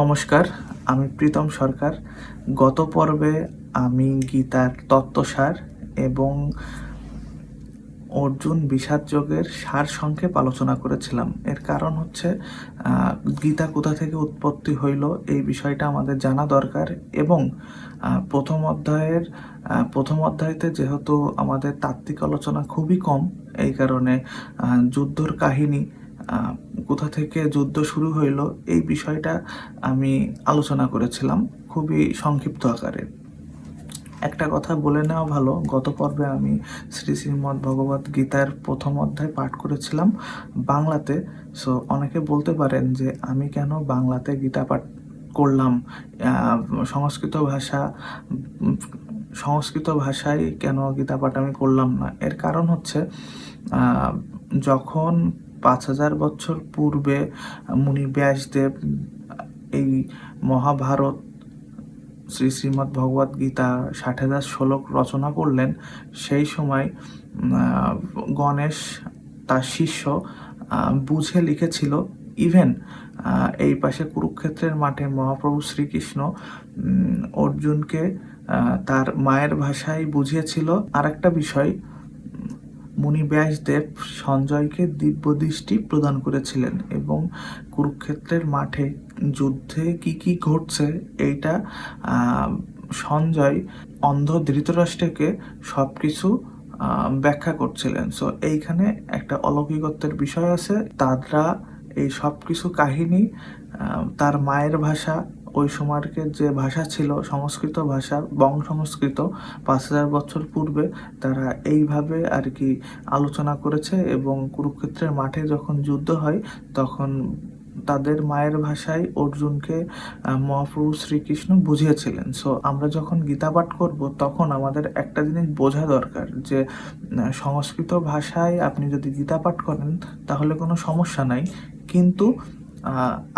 নমস্কার, আমি প্রীতম সরকার। গত পর্বে আমি গীতার তত্ত্বসার এবং অর্জুন বিষাদ যোগের সার সংক্ষেপ আলোচনা করেছিলাম। এর কারণ হচ্ছে গীতা কোথা থেকে উৎপত্তি হইল এই বিষয়টা আমাদের জানা দরকার এবং প্রথম অধ্যায়ের প্রথম অধ্যায়তে যেহেতু আমাদের তাত্ত্বিক আলোচনা খুবই কম, এই কারণে যুদ্ধর কাহিনী কোথা থেকে যুদ্ধ শুরু হইল এই বিষয়টা আমি আলোচনা করেছিলাম খুবই সংক্ষিপ্ত আকারে। একটা কথা বলে নেওয়া ভালো, গত পর্বে আমি শ্রী শ্রীমদ্ ভগবত গীতার প্রথম অধ্যায় পাঠ করেছিলাম বাংলাতে। সো অনেকে বলতে পারেন যে আমি কেন বাংলাতে গীতা পাঠ করলাম? সংস্কৃত ভাষা, সংস্কৃত ভাষায় কেন গীতা পাঠ আমি করলাম না? এর কারণ হচ্ছে যখন পাঁচ হাজার বছর পূর্বে মুনি ব্যাসদেব এই মহাভারত শ্রী শ্রীমদ্ ভগবত গীতা ষাট হাজার শ্লোক রচনা করলেন, সেই সময় গণেশ তার শিষ্য বুঝে লিখেছিল, ইভেন এই পাশে কুরুক্ষেত্রের মাঠে মহাপ্রভু শ্রীকৃষ্ণ অর্জুনকে তার মায়ের ভাষায় বুঝিয়েছিল। আর একটা বিষয় মুনি ব্যাসদেব সঞ্জয়কে দিব্য দৃষ্টি প্রদান করেছিলেন এবং কুরুক্ষেত্রের মাঠে যুদ্ধে কি কি ঘটছে এইটা সঞ্জয় অন্ধ ধৃতরাষ্ট্রকে সব কিছু ব্যাখ্যা করছিলেন। সো এইখানে একটা অলৌকিকত্বের বিষয় আছে। তারা এই সব কিছু কাহিনী তার মায়ের ভাষা ওই সময়কার যে ভাষা ছিল, সংস্কৃত ভাষা বং সংস্কৃত পাঁচ হাজার বছর পূর্বে তারা এইভাবে আর কি আলোচনা করেছে এবং কুরুক্ষেত্রের মাঠে যখন যুদ্ধ হয়, তখন তাদের মায়ের ভাষায় অর্জুনকে মহাপ্রভু শ্রীকৃষ্ণ বুঝিয়েছিলেন। সো আমরা যখন গীতা পাঠ করব, তখন আমাদের একটা জিনিস বোঝা দরকার যে সংস্কৃত ভাষায় আপনি যদি গীতা পাঠ করেন, তাহলে কোনো সমস্যা নাই। কিন্তু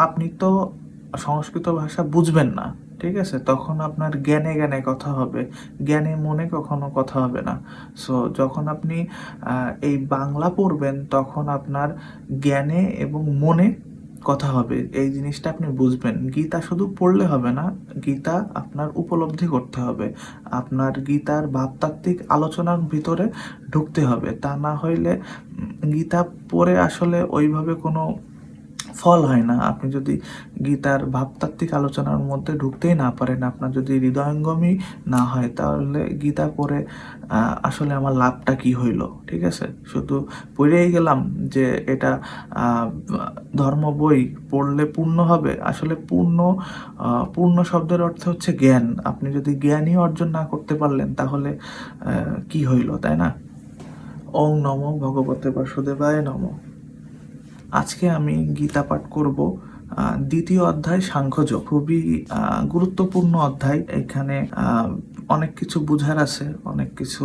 আপনি তো সংস্কৃত ভাষা বুঝবেন না, ঠিক আছে? তখন আপনার জ্ঞানে জ্ঞানে কথা হবে। জ্ঞানে মনে কখনো কথা হবে না। সো যখন আপনি এই বাংলা পড়বেন, তখন আপনার জ্ঞানে এবং মনে কথা হবে। এই জিনিসটা আপনি বুঝবেন। গীতা শুধু পড়লে হবে না, গীতা আপনার উপলব্ধি করতে হবে। আপনার গীতার ভাবতাত্ত্বিক আলোচনার ভিতরে ঢুকতে হবে। তা না হইলে গীতা পড়ে আসলে ওইভাবে কোনো ফল হয় না। আপনি যদি গীতার ভাবতাত্ত্বিক আলোচনার মধ্যে ঢুকতেই না পারেন, আপনার যদি হৃদয়ঙ্গমই না হয়, তাহলে গীতা পড়ে আসলে আমার লাভটা কি হইল? ঠিক আছে? শুধু পড়েই গেলাম যে এটা ধর্ম বই পড়লে পূর্ণ হবে। আসলে পূর্ণ পূর্ণ শব্দের অর্থ হচ্ছে জ্ঞান। আপনি যদি জ্ঞানই অর্জন না করতে পারলেন, তাহলে কি হইল, তাই না? ওং নম ভগবতে বাসুদেবায় নম। আজকে আমি গীতা পাঠ করব দ্বিতীয় অধ্যায় সাংখ্যযোগ খুবই গুরুত্বপূর্ণ অধ্যায়। এখানে অনেক কিছু বুঝার আছে, অনেক কিছু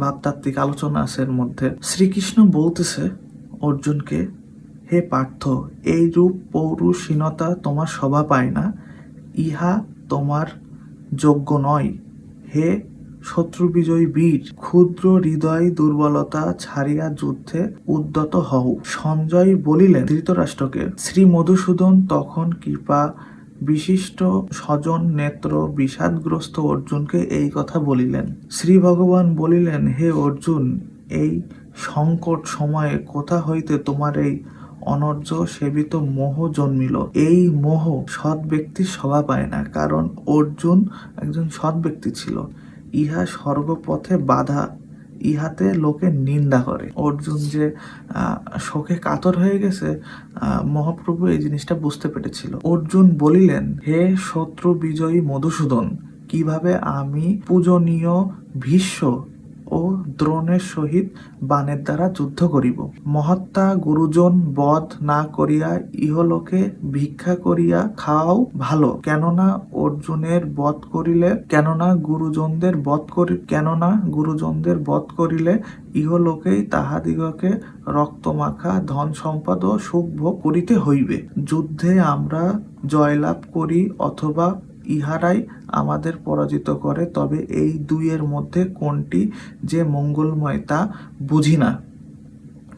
ভাবতাত্ত্বিক আলোচনা আছে এর মধ্যে। শ্রীকৃষ্ণ বলতেছে অর্জুনকে, হে পার্থ, এই রূপ পৌরুষীনতা তোমার শোভা পায় না। ইহা তোমার যোগ্য নয়। হে শত্রু বিজয়ী বীর, ক্ষুদ্র হৃদয় দুর্বলতা ছাড়িয়া যুদ্ধে উদ্যত হও। সঞ্জয় বলিলেন ধৃতরাষ্ট্রকে, শ্রী মধুসূদন, তখন কৃপা বিশিষ্ট স্বজন নেত্র বিষাদগ্রস্ত অর্জুনকে এই কথা বলিলেন। শ্রী ভগবান বলিলেন, হে অর্জুন, এই সংকট সময়ে কোথা হইতে তোমার এই অনর্য সেবিত মোহ জন্মিল? এই মোহ সৎ ব্যক্তির শোভা পায় না, কারণ অর্জুন একজন সৎ ব্যক্তি ছিল। ইহা সর্বপথে বাধা, ইহাতে লোকে নিন্দা করে। অর্জুন যে শোকে কাতর হয়ে গেছে মহাপ্রভু এই জিনিসটা বুঝতে পেরেছিল। অর্জুন বলিলেন, হে শত্রু বিজয়ী মধুসূদন, কীভাবে আমি পূজনীয় ভীষ্ম ও দ্রোণের সহিত বাণের দ্বারা যুদ্ধ করিব। মহাত্মা গুরুজন বধ না করিয়া ইহলোকে ভিক্ষা করিয়া খাওয়াও ভালো। কেননা অর্জুনের বধ করিলে, কেননা গুরুজনদের বধ করি, কেননা গুরুজনদের বধ করিলে ইহলোকেই তাহাদিগকে রক্তমাখা ধন সম্পদ ও সুখ ভোগ করিতে হইবে। যুদ্ধে আমরা জয়লাভ করি অথবা ইহারাই আমাদের পরাজিত করে, তবে এই দুইয়ের মধ্যে কোনটি যে মঙ্গলময় তা বুঝি না।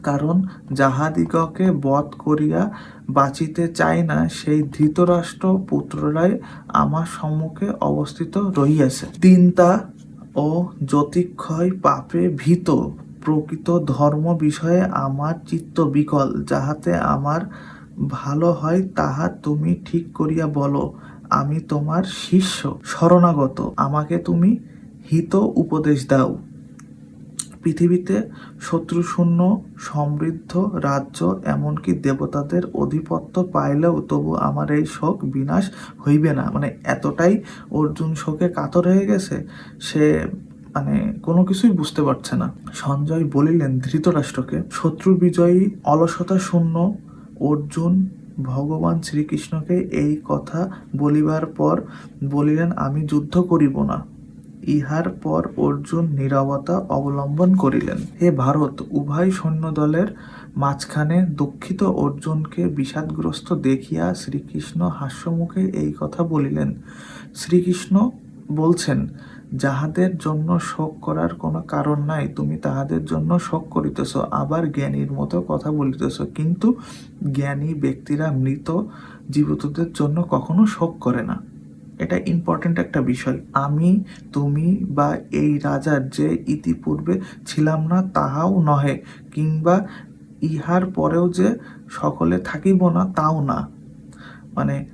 কারণ যাহাদিগকে বধ করিয়া বাঁচিতে চায় না, সেই ধৃতরাষ্ট্র পুত্ররাই আমার সম্মুখে অবস্থিত রহিয়াছে। চিন্তা ও জ্যোতিক্ষয় পাপে ভীত। প্রকৃত ধর্ম বিষয়ে আমার চিত্ত বিকল, যাহাতে আমার ভালো হয় তাহা তুমি ঠিক করিয়া বলো। আমি তোমার শিষ্য। শরণাগত, আমাকে তুমি হিত উপদেশ দাও। পৃথিবীতে শত্রুশূন্য, সমৃদ্ধ রাজ্য, এমনকি দেবতাদের অধিপত্য পাইলেও তবু আমার এই শোক বিনাশ হইবে না। মানে এতটাই অর্জুন শোকে কাতর হয়ে গেছে, সে মানে কোনো কিছুই বুঝতে পারছে না। সঞ্জয় বলিলেন, ধৃতরাষ্ট্রকে শত্রু বিজয়ী অলসতা শূন্য অর্জুন ভগবান শ্রীকৃষ্ণকে এই কথা বলিবার পর বলিলেন, আমি যুদ্ধ করিব না। ইহার পর অর্জুন নীরবতা অবলম্বন করিলেন। হে ভারত, উভয় সৈন্যদলের মাঝখানে দুঃখিত অর্জুনকে বিষাদগ্রস্ত দেখিয়া শ্রীকৃষ্ণ হাস্যমুখে এই কথা বলিলেন। শ্রীকৃষ্ণ বলছেন যাহাদের জন্য শোক করার কোনো কারণ নাই, তুমি তাহাদের জন্য শোক করিতেছ, আবার জ্ঞানীর মতো কথা বলিতেছ। কিন্তু জ্ঞানী ব্যক্তিরা মৃত জীবিতদের জন্য কখনো শোক করে না। এটা ইম্পর্টেন্ট একটা বিষয়। আমি, তুমি বা এই রাজার যে ইতিপূর্বে ছিলাম না, তাহাও নহে, কিংবা ইহার পরেও যে সকলে থাকিব না, তাও না। মানে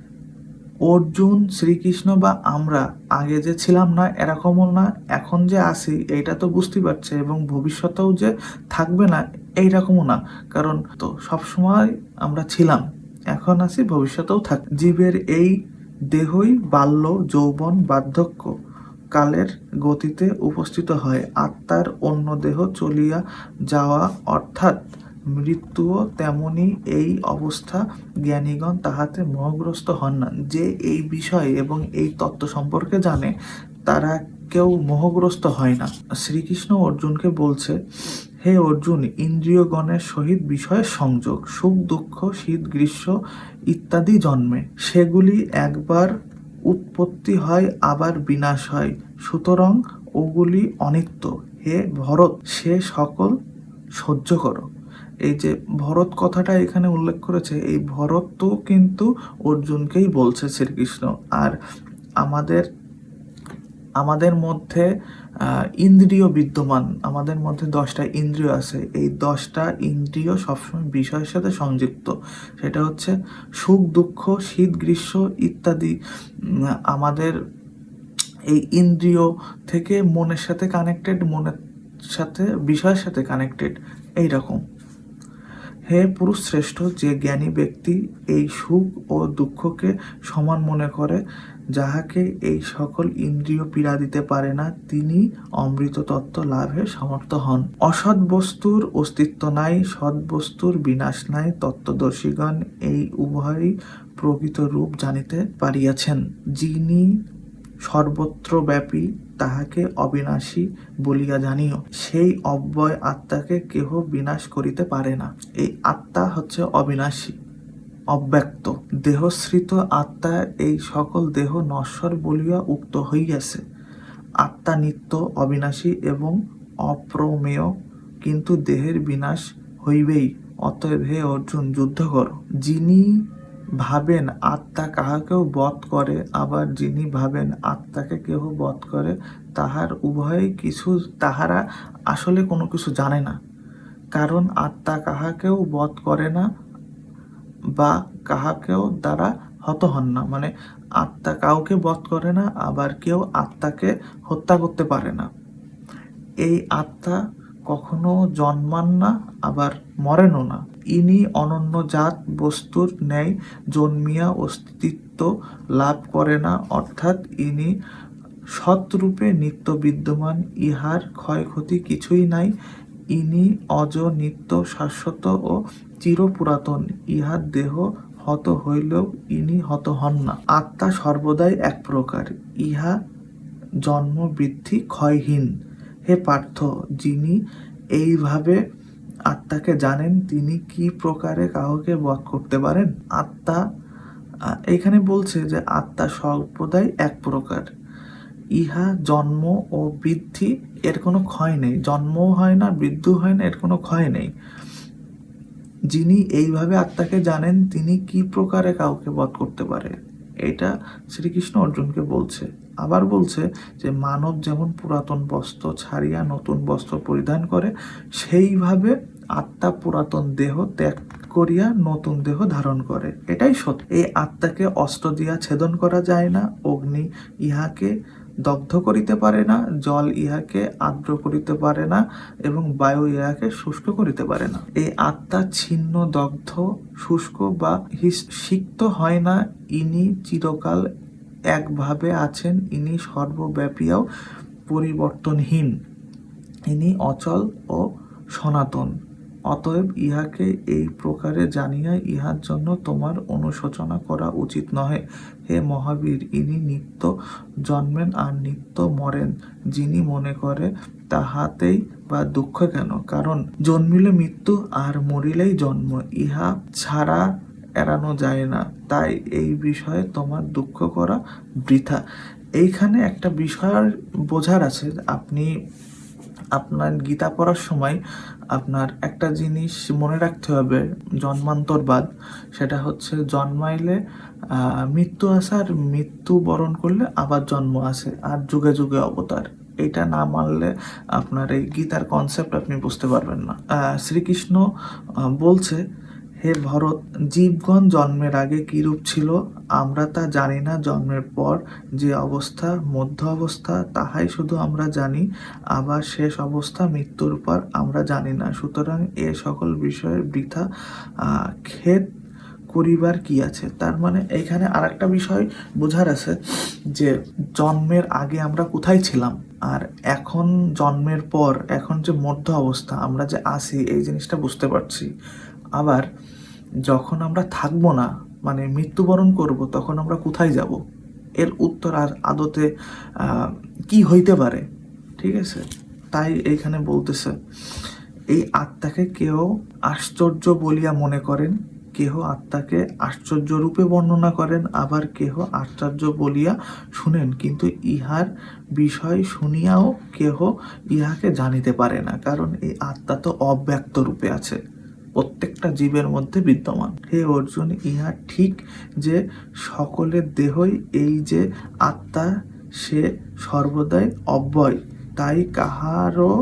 অর্জুন, শ্রীকৃষ্ণ বা আমরা, আগে যে ছিলাম না, এরকমও না, এখন যে আসি এইটা তো বুঝতে পারছে এবং ভবিষ্যতেও যে থাকবে না, এইরকমও না। কারণ তো সবসময় আমরা ছিলাম, এখন আসি ভবিষ্যতেও থাক। জীবের এই দেহই বাল্য, যৌবন, বার্ধক্য কালের গতিতে উপস্থিত হয়। আত্মার অন্য দেহ চলিয়া যাওয়া, অর্থাৎ মৃত্যুও তেমনি এই অবস্থা। জ্ঞানীগণ তাহাতে মোহগ্রস্ত হন না। যে এই বিষয় এবং এই তত্ত্ব সম্পর্কে জানে, তারা কেউ মোহগ্রস্ত হয় না। শ্রীকৃষ্ণ অর্জুনকে বলছে, হে অর্জুন, ইন্দ্রিয়গণের সহিত বিষয়ের সংযোগ, সুখ, দুঃখ, শীত, গ্রীষ্ম ইত্যাদি জন্মে। সেগুলি একবার উৎপত্তি হয়, আবার বিনাশ হয়। সুতরাং ওগুলি অনিত্য। হে ভরত, সে সকল সহ্য করো। এই যে ভরত কথাটা এখানে উল্লেখ করেছে, এই ভরত তো কিন্তু অর্জুনকেই বলছে শ্রীকৃষ্ণ। আর আমাদের আমাদের মধ্যে ইন্দ্রিয় বিদ্যমান, আমাদের মধ্যে দশটা ইন্দ্রিয় আছে। এই দশটা ইন্দ্রিয় সবসময় বিষয়ের সাথে সংযুক্ত। সেটা হচ্ছে সুখ, দুঃখ, শীত, গ্রীষ্ম ইত্যাদি। আমাদের এই ইন্দ্রিয় থেকে মনের সাথে কানেক্টেড মনের সাথে, বিষয়ের সাথে কানেক্টেড এই রকম হে পুরুষ শ্রেষ্ঠ যে জ্ঞানী ব্যক্তি এই সুখ ও দুঃখকে সমান মনে করে, যাহাকে এই সকল ইন্দ্রিয় পীড়া দিতে পারে না, তিনি অমৃত তত্ত্ব লাভে সমর্থ হন। অসৎ বস্তুর অস্তিত্ব নাই, সৎ বস্তুর বিনাশ নাই, তত্ত্বদর্শীগণ এই উভয়ই প্রকৃত রূপ জানিতে পারিয়াছেন। যিনি সর্বত্র ব্যাপী তাহাকে অবিনাশী বলিয়া জানিও। সেই অব্যয় আত্মাকে কেহ বিনাশ করিতে পারে না। এই আত্মা হচ্ছে অবিনাশী, অব্যক্ত। দেহশ্রিত আত্মা এই সকল দেহ নশ্বর বলিয়া উক্ত হইয়াছে। আত্মা নিত্য অবিনাশী এবং অপ্রমেয়, কিন্তু দেহের বিনাশ হইবেই। অতএব হে অর্জুন, যুদ্ধ কর। যিনি ভাবেন আত্মা কাহাকেও বধ করে, আবার যিনি ভাবেন আত্মাকে কেহ বধ করে, তাহার উভয়ই কিছু, তাহারা আসলে কোনো কিছু জানে না। কারণ আত্মা কাহাকেও বধ করে না বা কাহাকেও দ্বারা হত হন না। মানে আত্মা কাউকে বধ করে না, আবার কেউ আত্মাকে হত্যা করতে পারে না। এই আত্মা কখনো জন্মান না, আবার মরেনও না। ইনি অনন্য জাত, বস্তুর ন্যায় জন্মিয়া অস্তিত্ব লাভ করে না, অর্থাৎ ইনি সৎরূপে নিত্য বিদ্যমান, ইহার ক্ষয়ক্ষতি কিছুই নাই। ইনি অজ নিত্য শাশ্বত ও চিরপুরাতন, ইহার দেহ হত হইলেও ইনি হত হন না। আত্মা সর্বদাই এক প্রকার, ইহা জন্ম বৃদ্ধি ক্ষয়হীন। হে পার্থ, যিনি এইভাবে আত্মাকে জানেন তিনি কি প্রকারে কাউকে বধ করতে পারেন? আত্মা এখানে বলছে যে আত্মা সর্বদাই এক প্রকার। ইহা জন্ম ও বৃদ্ধি, এর কোনো ক্ষয় নেই। জন্মও হয় না বৃদ্ধি হয় না, এর কোনো ক্ষয় নেই। যিনি এইভাবে আত্মাকে জানেন, তিনি কি প্রকারে কাউকে বধ করতে পারে? এটা শ্রীকৃষ্ণ অর্জুনকে বলছে। আবার বলছে যে মানব যেমন পুরাতন বস্ত্র ছাড়িয়া নতুন বস্ত্র পরিধান করে, সেইভাবে আত্মা পুরাতন দেহ ত্যাগ করিয়া নতুন দেহ ধারণ করে। এটাই সত্য। এই আত্মাকে অস্ত্র দিয়া ছেদন করা যায় না, অগ্নি ইহাকে দগ্ধ করিতে পারে না, জল ইহাকে আর্দ্র করিতে পারে না এবং বায়ু ইহাকে শুষ্ক করিতে পারে না। এই আত্মা ছিন্ন, দগ্ধ, শুষ্ক বা সিক্ত হয় না, ইনি চিরকাল একভাবে আছেন, ইনি সর্বব্যাপীও পরিবর্তনহীন। ইনি অচল ও সনাতন। অতএব ইহাকে এই প্রকারে জানিয়া ইহার জন্য তোমার অনুশোচনা করা উচিত নহে। হে মহাবীর, ইনি নিত্য জন্মেন আর নিত্য মরেন, যিনি মনে করে তাহাতেই বা দুঃখ কেন? কারণ জন্মিলে মৃত্যু আর মরিলেই জন্ম, ইহা ছাড়া এড়ানো যায় না। তাই এই বিষয়ে তোমার দুঃখ করা বৃথা। এইখানে একটা বিষয় বোঝার আছে। আপনি আপনার গীতা পড়ার সময় আপনার একটা জিনিস মনে রাখতে হবে, জন্মান্তরবাদ। সেটা হচ্ছে জন্মাইলে মৃত্যু আসার মৃত্যু বরণ করলে আবার জন্ম আসে আর যুগে যুগে অবতার। এটা না মানলে আপনার এই গীতার কনসেপ্ট আপনি বুঝতে পারবেন না। শ্রীকৃষ্ণ বলছে হে ভরত, জীবগণ জন্মের আগে কিরূপ ছিল? আমরা তা জানি না জন্মের পর যে অবস্থা, মধ্য অবস্থা, তাহাই শুধু আমরা জানি, আবার শেষ অবস্থা, মৃত্যুর পর আমরা জানি না। সুতরাং এ সকল বিষয়ের বৃথা খেদ করিবার কি আছে? তার মানে এইখানে আরেকটা বিষয় বোঝার আছে যে জন্মের আগে আমরা কোথায় ছিলাম? আর এখন জন্মের পর, এখন যে মধ্য অবস্থা, আমরা যে আছি এই জিনিসটা বুঝতে পারছি। আবার যখন আমরা থাকব না মানে মৃত্যুবরণ করব, তখন আমরা কোথায় যাব? এর উত্তর আর আদতে কি হইতে পারে? ঠিক আছে? তাই এইখানে বলতেছে, এই আত্মাকে কেউ আশ্চর্য বলিয়া মনে করেন, কেহ আত্মাকে আশ্চর্য রূপে বর্ণনা করেন, আবার কেহ আশ্চর্য বলিয়া শুনেন। কিন্তু ইহার বিষয় শুনিয়াও কেহ ইহাকে জানিতে পারে না, কারণ এই আত্মা তো অব্যক্ত রূপে আছে। প্রত্যেকটা জীবের মধ্যে বিদ্যমান। হে অর্জুন, ইহা ঠিক যে সকলের দেহই এই যে আত্মা, সে সর্বদাই অব্যয়, তাই কাহারও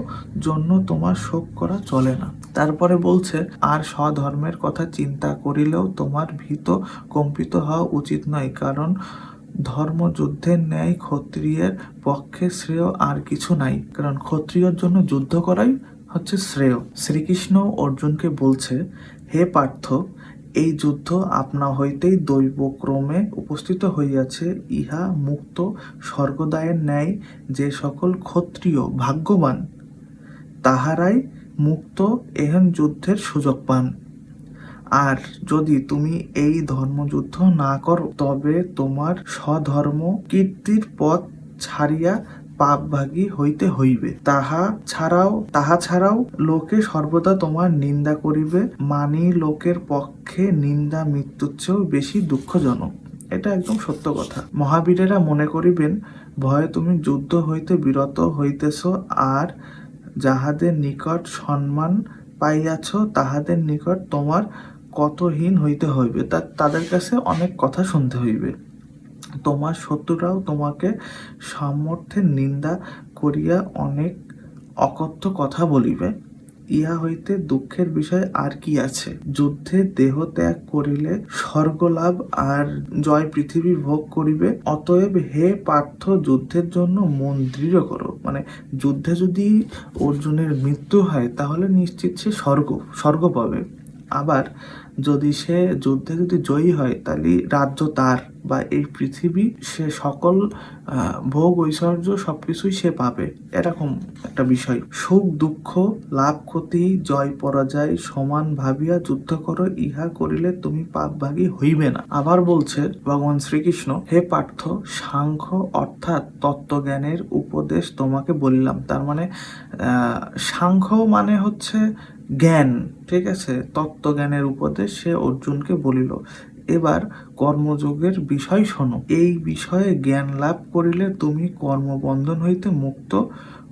জন্য তোমার শোক করা চলে না। তারপরে বলছে, আর স্বধর্মের কথা চিন্তা করিলেও তোমার ভীত কম্পিত হওয়া উচিত নয়, কারণ ধর্মযুদ্ধের ন্যায় ক্ষত্রিয়ের পক্ষে শ্রেয় আর কিছু নাই। কারণ ক্ষত্রিয়র জন্য যুদ্ধ করাই হচ্ছে শ্রেয়। শ্রীকৃষ্ণ অর্জুনকে বলছে, হে পার্থ, এই যুদ্ধ আপনা হইতেই দৈবক্রমে উপস্থিত হইয়াছে। ইহা মুক্ত স্বর্গদায়ের ন্যায় যে সকল ক্ষত্রিয় ভাগ্যবান, তাহারাই মুক্ত এহেন যুদ্ধের সুযোগ পান। আর যদি তুমি এই ধর্মযুদ্ধ না করো, তবে তোমার স্বধর্ম কীর্তির পথ ছাড়িয়া পাপভাগী হইতে হইবে। তাহা ছাড়াও তাহা ছাড়াও লোকে সর্বদা তোমার নিন্দা করিবে, মানি লোকের পক্ষে নিন্দা মৃত্যুর চেয়েও বেশি দুঃখজনক। এটা একদম সত্য কথা। মহাবীরেরা মনে করিবেন, ভয়ে তুমি যুদ্ধ হইতে বিরত হইতেছ আর যাহাদের নিকট সম্মান পাইয়াছ, তাহাদের নিকট তোমার কতহীন হইতে হইবে। তাদের কাছে অনেক কথা শুনতে হইবে। তোমার শত্রুরাও তোমাকে সামর্থ্যের নিন্দা করিয়া অনেক অকথ্য কথা বলিবে। ইহা হইতে দুঃখের বিষয় আর কি আছে? যুদ্ধে দেহ ত্যাগ করিলে স্বর্গলাভ আর জয় পৃথিবী ভোগ করিবে। অতএব হে পার্থ, যুদ্ধের জন্য মন দৃঢ় করো। মানে যুদ্ধে যদি অর্জুনের মৃত্যু হয়, তাহলে নিশ্চিত সে স্বর্গ স্বর্গ পাবে। আবার যদি সে যুদ্ধে যদি জয়ী হয়, তাহলে রাজ্য তার বা এই পৃথিবী, সে সকল ভোগ, ঐশ্বর্য সবকিছুই সে পাবে। এরকম একটা বিষয়। সুখ, দুঃখ, লাভ, ক্ষতি, জয়, পরাজয় সমান ভাবিয়া যুদ্ধ করো, ইহা করিলে তুমি পাপভাগী হইবে না। আবার বলছে ভগবান শ্রীকৃষ্ণ, হে পার্থ, সাংখ্য অর্থাৎ তত্ত্বজ্ঞানের উপদেশ তোমাকে বলিলাম। তার মানে সাংখ্য মানে হচ্ছে জ্ঞান, ঠিক আছে? তত্ত্বজ্ঞানের উপদেশ সে অর্জুনকে বলিল, এবার কর্মযোগের বিষয় শোনো। এই বিষয়ে জ্ঞান লাভ করিলে তুমি কর্মবন্ধন হইতে মুক্ত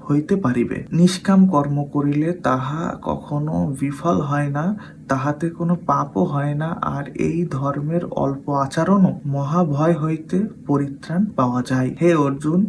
হইতে পারিবে। নিষ্কাম কর্ম করিলে তাহা কখনো বিফল হয় না, তাহাতে কোনো পাপও হয় না, আর এই ধর্মের অল্প আচরণও মহাভয় হইতে পরিত্রাণ পাওয়া যায়। হে অর্জুন,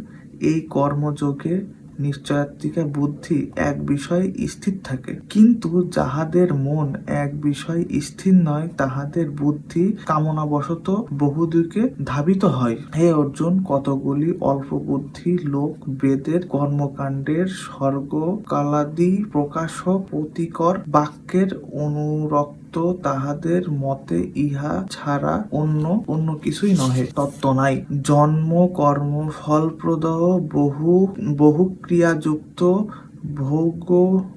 এই কর্মযোগে নিশ্চয়াত্মিকা বুদ্ধি এক বিষয়ে স্থির থাকে। কিন্তু যাহাদের মন এক বিষয় স্থির নয়, তাহাদের বুদ্ধি কামনাবশত বহুদিকে ধাবিত হয়। হে অর্জুন, কতগুলি অল্প বুদ্ধি লোক বেদের কর্মকাণ্ডের স্বর্গ কালাদি প্রকাশ প্রতিকর বাক্যের অনুরক্ত তাহাদের মতে ইহা ছাড়া অন্য অন্য কিছুই নহে। তত্ত্ব নাই। জন্ম, কর্ম, ফলপ্রদ, বহু বহু ক্রিয়াযুক্ত ভোগ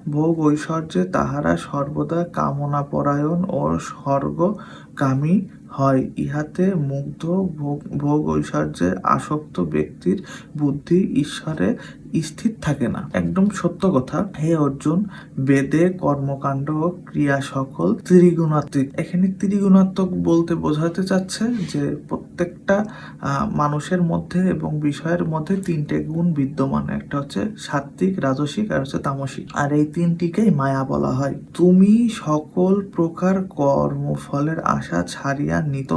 ভোগ ঐশ্বর্যে তাহারা সর্বদা কামনাপরায়ণ ও স্বর্গকামী হয়। ইহাতে মুগ্ধ, ভোগ ভোগ ঐশ্বর্যে আসক্ত ব্যক্তির বুদ্ধি ঈশ্বরে স্থির থাকে না। একদম সত্য কথা। হে অর্জুন, বেদে কর্মকাণ্ড, ক্রিয়া সকল ত্রিগুণাত্মিক। এখানে ত্রিগুণাত্মক বলতে বোঝাতে চাচ্ছে যে প্রত্যেকটা মানুষের মধ্যে এবং বিষয়ের মধ্যে তিনটে গুণ বিদ্যমান। একটা হচ্ছে সাত্বিক রাজসিক আর হচ্ছে তামসিক। আর এই তিনটিকেই মায়া বলা হয়। তুমি সকল প্রকার কর্মফলের আশা ছাড়িয়া নিত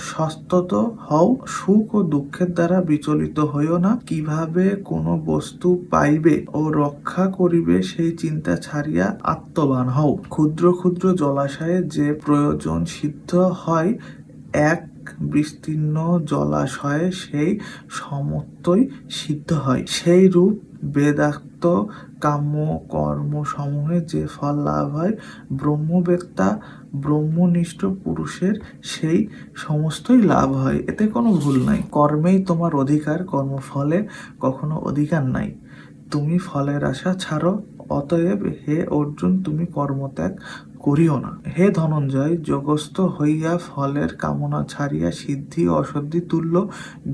সস্তত হও। সুখ ও দুঃখের দ্বারা বিচলিত হইও না। কীভাবে কোনো বস্তু পাইবে ও রক্ষা করিবে সেই চিন্তা ছাড়িয়া আত্মবান হও। ক্ষুদ্র ক্ষুদ্র জলাশয়ে যে প্রয়োজন সিদ্ধ হয়, এক বিস্তীর্ণ জলাশয়ে সেই সমত্বই সিদ্ধ হয়। সেই রূপ বেদাক্ত কাম্য কর্ম সমূহে যে ফল লাভ হয়, ব্রহ্মবেত্তা, ব্রহ্মনিষ্ঠ পুরুষের সেই সমস্তই লাভ হয়। এতে কোনো ভুল নাই। কর্মেই তোমার অধিকার, কর্মফলে কখনো অধিকার নাই। তুমি ফলের আশা ছাড়ো, অতএব হে অর্জুন, তুমি কর্মত্যাগ করিও না। হে ধনঞ্জয় যোগস্থ হইয়া ফলের কামনা ছাড়িয়া সিদ্ধি অসদ্ধি তুল্য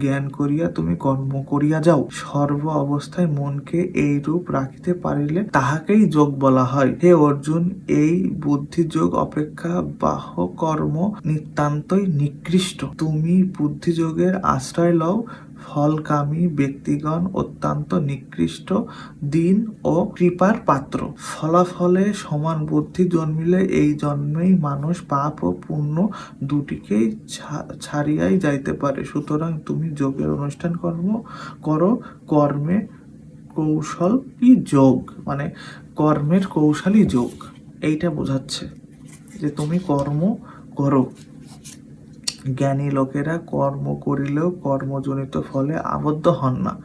জ্ঞান করিয়া তুমি কর্ম করিয়া যাও। সর্ব অবস্থায় মনকে এই রূপ রাখিতে পারিলে তাহাকেই যোগ বলা হয়। হে অর্জুন, এই বুদ্ধি যোগ অপেক্ষা বাহ কর্ম নিতান্তই নিকৃষ্ট। তুমি বুদ্ধিযোগের আশ্রয় লও। ফলকামী ব্যক্তিগণ অত্যন্ত নিকৃষ্ট, দিন ও কৃপার পাত্র। ফলাফলে সমান বুদ্ধি জন্মিলে এই জন্মেই মানুষ পাপ ও পুণ্য দুটিকেই ছাড়িয়াই যাইতে পারে। সুতরাং তুমি যোগের অনুষ্ঠান কর্ম করো। কর্মে কৌশলই যোগ? মানে কর্মের কৌশলই যোগ। এইটা বোঝাচ্ছে যে তুমি কর্ম করো। জ্ঞানী লোকেরা কর্ম করিলেও কর্মজনিত ফলে আবদ্ধ হন না।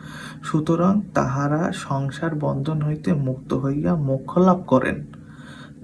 সুতরাং তাহারা সংসার বন্ধন হইতে মুক্ত হইয়া মোক্ষ লাভ করেন।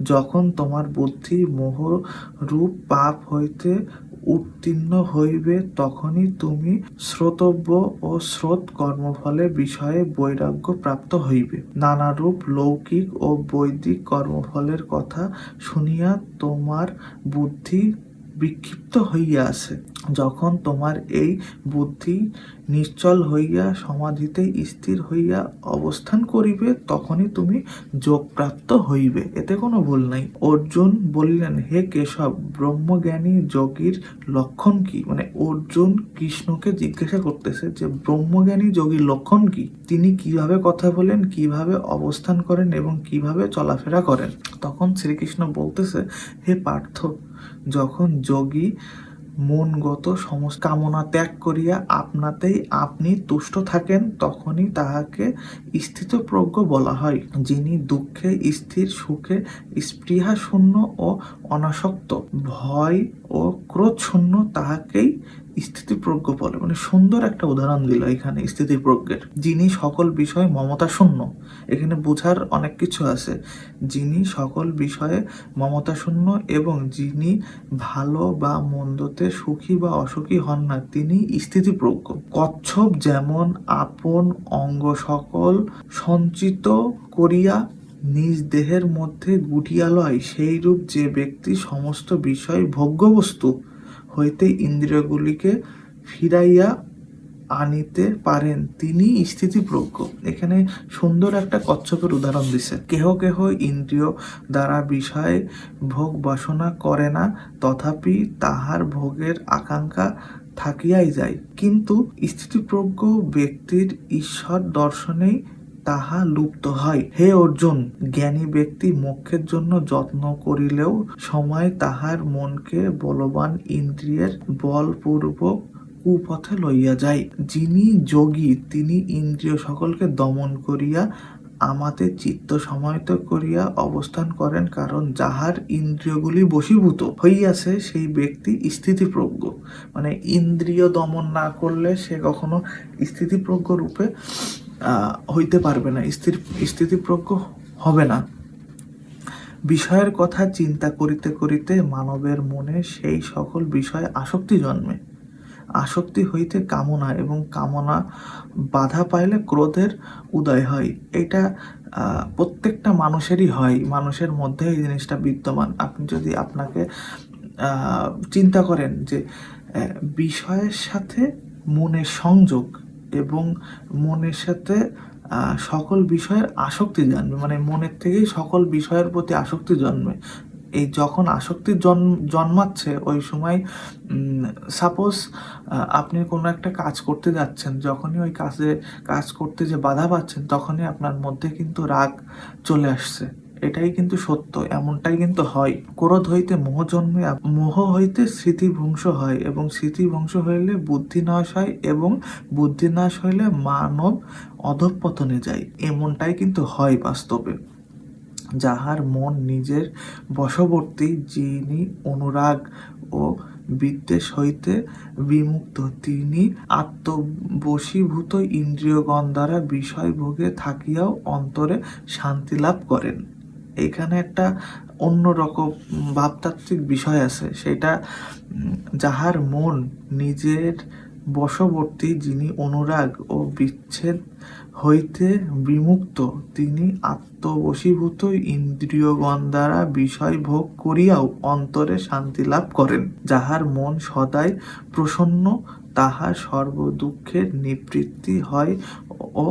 যখন তোমার বুদ্ধি মোহ রূপ পাপ হইতে উত্তীর্ণ হইবে, তখনই তুমি শ্রোতব্য ও স্রোত কর্মফলে বিষয়ে বৈরাগ্য প্রাপ্ত হইবে। নানারূপ লৌকিক ও বৈদিক কর্মফলের কথা শুনিয়া তোমার বুদ্ধি বিক্ষিপ্ত হইয়া আছে। যখন তোমার এই বুদ্ধি নিশ্চল হইয়া সমাধিতে স্থির হইয়া অবস্থান করিবে, তখনই তুমি যোগপ্রাপ্ত হইবে। এতে কোনো ভুল নাই। অর্জুন বললেন, হে কেশব, ব্রহ্মজ্ঞানী যোগীর লক্ষণ কি? মানে অর্জুন কৃষ্ণকে জিজ্ঞাসা করতেছে যে, ব্রহ্মজ্ঞানী যোগীর লক্ষণ কি? তিনি কীভাবে কথা বলেন, কীভাবে অবস্থান করেন এবং কীভাবে চলাফেরা করেন? তখন শ্রীকৃষ্ণ বলতেছে, হে পার্থ, যখন যোগী মনগত সমস্ত কামনা ত্যাগ করিয়া আপনাতেই আপনি তুষ্ট থাকেন, তখনই তাহাকে স্থিতপ্রজ্ঞ বলা হয়, যিনি দুঃখে, স্থির সুখে স্পৃহা শূন্য ও অনাসক্ত, ভয় ও ক্রোধ শূন্য তাহাকেই স্থিতিপ্রজ্ঞ বলে। মানে সুন্দর একটা উদাহরণ দিল এখানে স্থিতিপ্রজ্ঞের। যিনি সকল বিষয়ে মমতা শূন্য, এখানে বোঝার অনেক কিছু আছে। যিনি সকল বিষয়ে মমতা শূন্য এবং যিনি ভালো বা মন্দতে সুখী বা অসুখী হন না, তিনি স্থিতিপ্রজ্ঞ। কচ্ছপ যেমন আপন অঙ্গ সকল সঞ্চিত করিয়া নিজ দেহের মধ্যে গুটিয়া লয় সেই রূপ যে ব্যক্তি সমস্ত বিষয় ভোগ্যবস্তু হইতে ইন্দ্রিয়গুলিকে ফিরাইয়া আনিতে পারেন। তিনি স্থিতিপ্রজ্ঞ। এখানে সুন্দর একটা কচ্ছপের উদাহরণ দিছে। কেহ কেহ ইন্দ্রিয় দ্বারা বিষয় ভোগ বাসনা করে না, তথাপি তাহার ভোগের আকাঙ্ক্ষা থাকিয়াই যায়। কিন্তু স্থিতিপ্রজ্ঞ ব্যক্তির ঈশ্বর দর্শনেই তাহা লুপ্ত হয়। হে অর্জুন, জ্ঞানী ব্যক্তি মোক্ষের জন্য যত্ন করিলেও সময় তাহার মনকে বলবান ইন্দ্রিয়ের বলপূর্বক কুপথে লইয়া যায়। যিনি যোগী, তিনি ইন্দ্রিয় সকলকে দমন করিয়া আমাদের চিত্ত সমাহিত করিয়া অবস্থান করেন, কারণ যাহার ইন্দ্রিয়গুলি বশীভূত, হইয়াছে সেই ব্যক্তি স্থিতিপ্রজ্ঞ। মানে ইন্দ্রিয় দমন না করলে সে কখনো স্থিতিপ্রজ্ঞ রূপে হইতে পারবে না, স্থির, স্থিতিপ্রজ্ঞ হবে না। বিষয়ের কথা চিন্তা করিতে করিতে মানবের মনে সেই সকল বিষয়ে আসক্তি জন্মে। আসক্তি হইতে কামনা এবং কামনা বাধা পাইলে ক্রোধের উদয় হয়। এটা প্রত্যেকটা মানুষেরই হয়, মানুষের মধ্যে এই জিনিসটা বিদ্যমান। আপনি যদি আপনাকে চিন্তা করেন যে বিষয়ের সাথে মনের সংযোগ এবং মনের সাথে সকল বিষয়ের আসক্তি জানবে মানে মনের থেকেই সকল বিষয়ের প্রতি আসক্তি জন্মে। এই যখন আসক্তি জন্ম জন্মাচ্ছে, ওই সময় সাপোজ আপনি কোনো একটা কাজ করতে যাচ্ছেন, যখনই ওই কাজে, কাজ করতে যে বাধা পাচ্ছেন, তখনই আপনার মধ্যে কিন্তু রাগ চলে আসছে। এটাই কিন্তু সত্য, এমনটাই কিন্তু হয়। ক্রোধ হইতে মোহ জন্মে, মোহ হইতে স্মৃতি ভংস হয় এবং স্মৃতি ভংস হইলে বুদ্ধি নাশ হয় এবং বুদ্ধি নাশ হইলে মানব অধঃপতনে যায়। এমনটাই কিন্তু হয় বাস্তবে। যাহার মন নিজের বশবর্তী, যিনি অনুরাগ ও বিদ্বেষ হইতে বিমুক্ত, তিনি আত্মবশীভূত ইন্দ্রিয়গণ দ্বারা বিষয় ভোগে থাকিয়াও অন্তরে শান্তি লাভ করেন। এখানে একটা অন্যরকম ভাবতাত্ত্বিক বিষয় আছে। সেটা যাহার মন নিজের বশবর্তী যিনি অনুরাগ ও বিচ্ছেদ হইতে বিমুক্ত, তিনি আত্মবশীভূত ইন্দ্রিয়গণ দ্বারা বিষয় ভোগ করিয়াও অন্তরে শান্তি লাভ করেন। যাহার মন সদাই প্রসন্ন, তাহার সর্বদুঃখের নিবৃত্তি হয় ও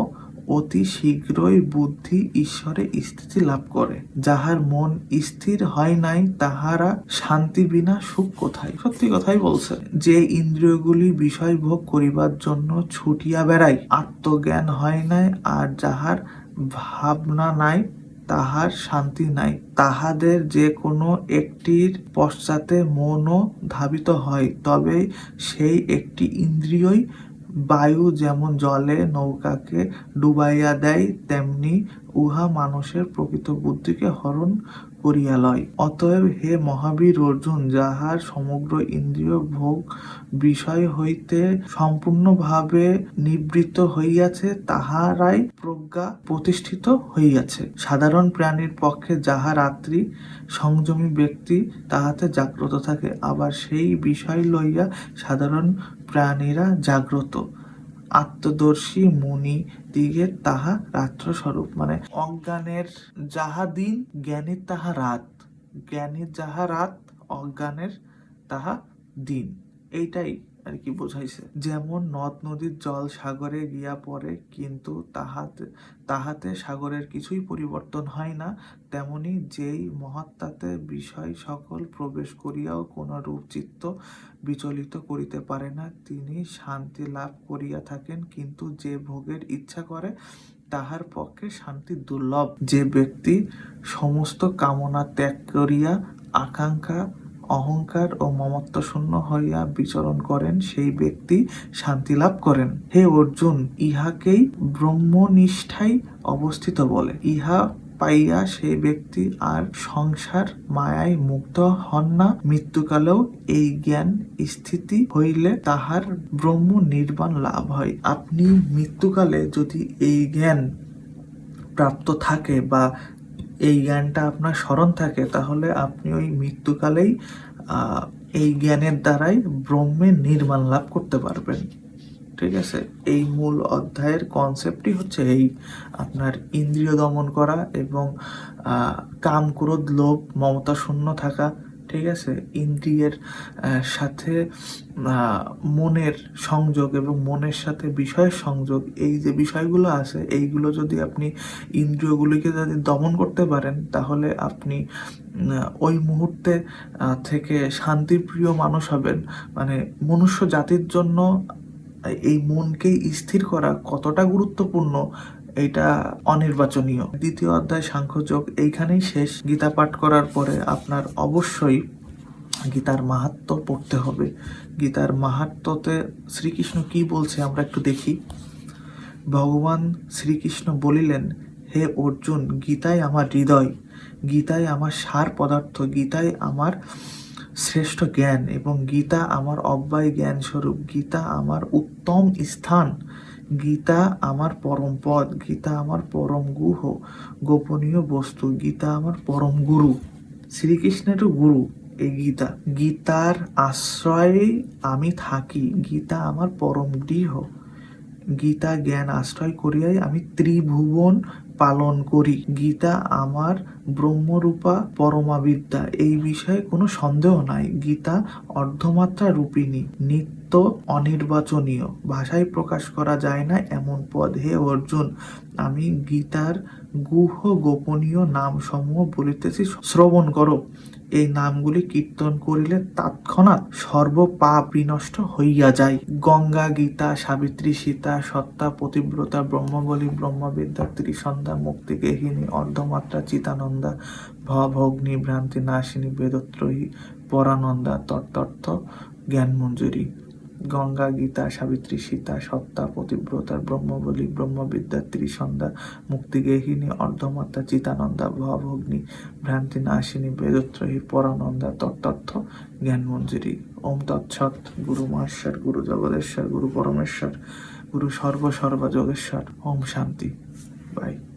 অতি শীঘ্রই বুদ্ধি ঈশ্বরে স্থিতি লাভ করে। যাহার মন স্থির হয় নাই, তাহারা শান্তি বিনা সুখ কোথায়? সত্যি কথাই বলছে। যে ইন্দ্রিয়গুলি বিষয় ভোগ করিবার জন্য ছুটিয়া বেড়ায়, আত্মজ্ঞান হয় নাই, আর যাহার ভাবনা নাই, তাহার শান্তি নাই। তাহাদের যে কোনো একটির পশ্চাতে মনও ধাবিত হয়, তবে সেই একটি ইন্দ্রিয়ই বায়ু যেমন জলে নৌকাকে ডুবাইয়া দেয়, তেমনি উহা মানুষের প্রকৃত বুদ্ধিকে হরণ করিয়া লয়। অতএব হে মহাবীর অর্জুন, যাহার সমগ্র ইন্দ্রিয় ভোগ বিষয় হইতে সম্পূর্ণভাবে নিবৃত্ত হইয়াছে, তাহারাই প্রজ্ঞা প্রতিষ্ঠিত হইয়াছে। সাধারণ প্রাণীর পক্ষে যাহা রাত্রি সংযমী ব্যক্তি, তাহাতে জাগ্রত থাকে। আবার সেই বিষয় লইয়া সাধারণ প্রাণীরা জাগ্রত। আত্মদর্শী মুনি দিগের তাহা রাত্র স্বরূপ মানে অজ্ঞানের যাহা দিন, জ্ঞানের তাহা রাত। জ্ঞানের যাহা রাত, অজ্ঞানের তাহা দিন। এইটাই আর কি বোঝাইছে? যেমন নদ নদীর জল সাগরে গিয়া পড়ে, কিন্তু তাহাতে তাহাতে সাগরের কিছুই পরিবর্তন হয় না। তেমনি যেই মহাত্মাতে বিষয় সকল প্রবেশ করিয়াও কোন রূপচিত্ত বিচলিত করিতে পারে না, তিনি শান্তি লাভ করিয়া থাকেন, কিন্তু যে ভোগের ইচ্ছা করে, তাহার পক্ষে শান্তি দুর্লভ। যে ব্যক্তি সমস্ত কামনা ত্যাগ করিয়া আকাঙ্ক্ষা অহংকার ও মমত্ব শূন্য হইয়া বিচরণ করেন সেই ব্যক্তি শান্তি লাভ করেন। হে অর্জুন, ইহাকেই ব্রহ্মনিষ্ঠাই অবস্থিত বলে। ইহা পাইয়া সেই ব্যক্তি আর সংসার মায়ায় মুক্ত হন না। মৃত্যুকালেও এই জ্ঞান স্থিতি হইলে তাহার ব্রহ্ম নির্বাণ লাভ হয়। আপনি মৃত্যুকালে যদি এই জ্ঞান প্রাপ্ত থাকে বা এই জ্ঞানটা আপনার স্মরণ থাকে, তাহলে আপনি ওই মৃত্যুকালেই এই জ্ঞানের দ্বারাই ব্রহ্মের নির্মাণ লাভ করতে পারবেন। ঠিক আছে? এই মূল অধ্যায়ের কনসেপ্টই হচ্ছে এই, আপনার ইন্দ্রিয় দমন করা এবং কাম, ক্রোধ, লোভ, মমতা শূন্য থাকা। ঠিক আছে? ইন্দ্রিয়ের সাথে মনের সংযোগ এবং মনের সাথে বিষয়ের সংযোগ, এই যে বিষয়গুলো আছে, এইগুলো যদি আপনি ইন্দ্রিয়গুলিকে যদি দমন করতে পারেন, তাহলে আপনি ওই মুহূর্তে থেকে শান্তিপ্রিয় মানুষ হবেন। মানে মনুষ্য জাতির জন্য, এই মনকে স্থির করা কতটা গুরুত্বপূর্ণ এইটা অনির্বাচনীয়। দ্বিতীয় অধ্যায়, সাংখ্যযোগ, এইখানেই শেষ। গীতা পাঠ করার পরে আপনার অবশ্যই গীতার মাহাত্ম পড়তে হবে। গীতার মাহাত্মতে শ্রীকৃষ্ণ কি বলছে আমরা একটু দেখি। ভগবান শ্রীকৃষ্ণ বলিলেন, হে অর্জুন, গীতাই আমার হৃদয়। গীতাই আমার সার পদার্থ। গীতাই আমার শ্রেষ্ঠ জ্ঞান এবং গীতা আমার অব্যয় জ্ঞান স্বরূপ গীতা আমার উত্তম স্থান। গীতা আমার পরম পদ, গীতা আমার পরম গুহ, গোপনীয় বস্তু, গীতা আমার পরম গুরু শ্রীকৃষ্ণেরও গুরু এই গীতা। গীতার আশ্রয়ে আমি থাকি, গীতা আমার পরম গৃহ। গীতা জ্ঞান আশ্রয় করিয়াই আমি ত্রিভুবন পালন করি। গীতা আমার ব্রহ্মরূপা পরমাবিদ্যা, এই বিষয়ে কোনো সন্দেহ নাই। গীতা অর্ধমাত্রা রূপিণী, নিত্য অনির্বাচনীয়। ভাষায় প্রকাশ করা যায় না এমন পদ। হে অর্জুন, আমি গীতার গুহ গোপনীয় নামসমূহ বলিতেছি, শ্রবণ করো। এই নামগুলি কীর্তন করিলে তৎক্ষণাৎ সর্ব পাপ বিনষ্ট হইয়া যায়। গঙ্গা, গীতা, সাবিত্রী, সীতা, সত্তা, পতিব্রতা, ব্রহ্মবলী, ব্রহ্মবিদ্যা, ত্রিসন্ধ্যা মুক্তি গেহিনী অর্ধমাত্রা, চিতানন্দা ভবগ্নি ভ্রান্তি নাশিনী বেদত্রয়ী, পরানন্দা, তত্তর্থ জ্ঞান মঞ্জুরি গঙ্গা, গীতা, সাবিত্রী, সীতা, সত্তা, পতিব্রতা, ব্রহ্মবলী, ব্রহ্মবিদ্যা, ত্রিসন্ধ্যা মুক্তিগেহিনী অর্ধমাতা চিতানন্দা ভবগ্নি ভ্রান্তি নাশিনী বেদত্রয়ী, পরানন্দা তত্তর্থ জ্ঞান মঞ্জুরি ওম তৎসৎ, গুরু মহেশ্বর, গুরু জগদেশ্বর, গুরু পরমেশ্বর, গুরু সর্ব সর্ব যোগেশ্বর ওম শান্তি। বাই।